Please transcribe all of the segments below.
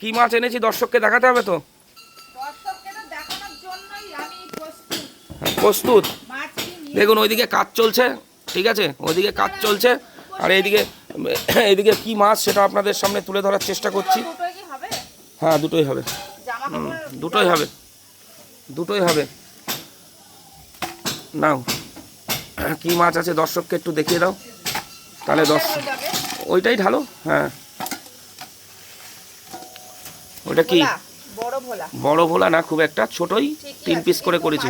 কি মাছ এনেছি দর্শককে দেখাতে হবে তো? প্রস্তুত। দেখুন ওইদিকে কাজ চলছে ঠিক আছে? ওইদিকে কাজ চলছে। আর এইদিকে এইদিকে কি মাছ সেটা আপনাদের সামনে তুলে ধরার চেষ্টা করছি। হ্যাঁ দুটোই হবে। দুটোই হবে। দুটোই হবে। নাও। কি মাছ আছে দর্শককে একটু দেখিয়ে দাও। তাহলে দর্শক ওইটাই ঢালো। হ্যাঁ। ওটা কি? বড় ভোলা। না খুব একটা ছোটই তিন পিস করে করেছি।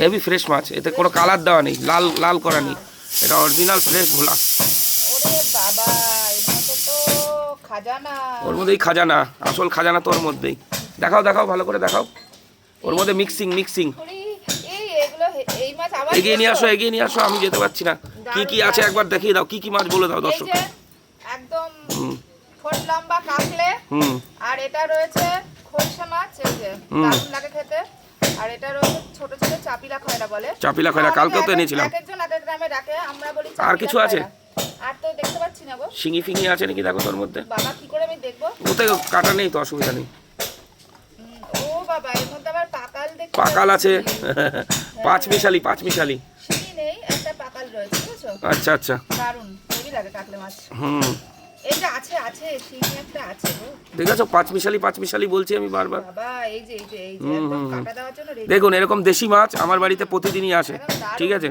হেভি ফ্রেশ মাছ এতে কোনো কালার দেওয়া নেই লাল লাল করা নেই। এটা অরিজিনাল ফ্রেশ ভোলা। ওরে মধ্যেই খাজানা আসল খাজানা তো ওর মধ্যেই। দেখাও দেখাও ভালো করে দেখাও। ওর মধ্যে মিক্সিং মিক্সিং এগিয়ে নিয়ে আসো এগিয়ে নিয়ে আসো আমি যেতে পারছি না। কি কি আছে একবার দেখিয়ে দাও কি কি মাছ বলে দাও দর্শক একদম ঠোঁট লম্বা কাকলে। আর এটা রয়েছে খলসা মাছ এই যে দারুণ লাগে খেতে। আর এটা রয়েছে ছোট ছোট চাপিলা খয়রা বলে। চাপিলা খয়রা, কালকেও তো এনেছিলাম। এক একজন এক এক গ্রামে ডাকে আমরা বলি আর কিছু আছে? আর তো দেখতে পাচ্ছি না গো। শিঙি ফিঙি আছে নাকি দেখো তোর মধ্যে? বাবা কি করে আমি দেখব? ওতে কাটা নেই তো অসুবিধা নেই। ও বাবা এর মধ্যে আবার পাকাল দেখতে পাকাল আছে। পাঁচ মিশালি পাঁচ মিশালি শিঙি নেই একটা পাকাল রয়েছে বুঝছ? আচ্ছা আচ্ছা। দারুণ হেভি লাগে কাকলে মাছ। হুম। এই আছে আছে শিঙি একটা আছে গো। দেখেছ? পাঁচ মিশালি পাঁচ মিশালি বলছি আমি বারবার। বাবা এই যে এই যে এই যে হুম, হুম, হুম। কাটা দেওয়ার জন্য দেখুন এরকম দেশি মাছ আমার বাড়িতে প্রতিদিনই আসে ঠিক আছে?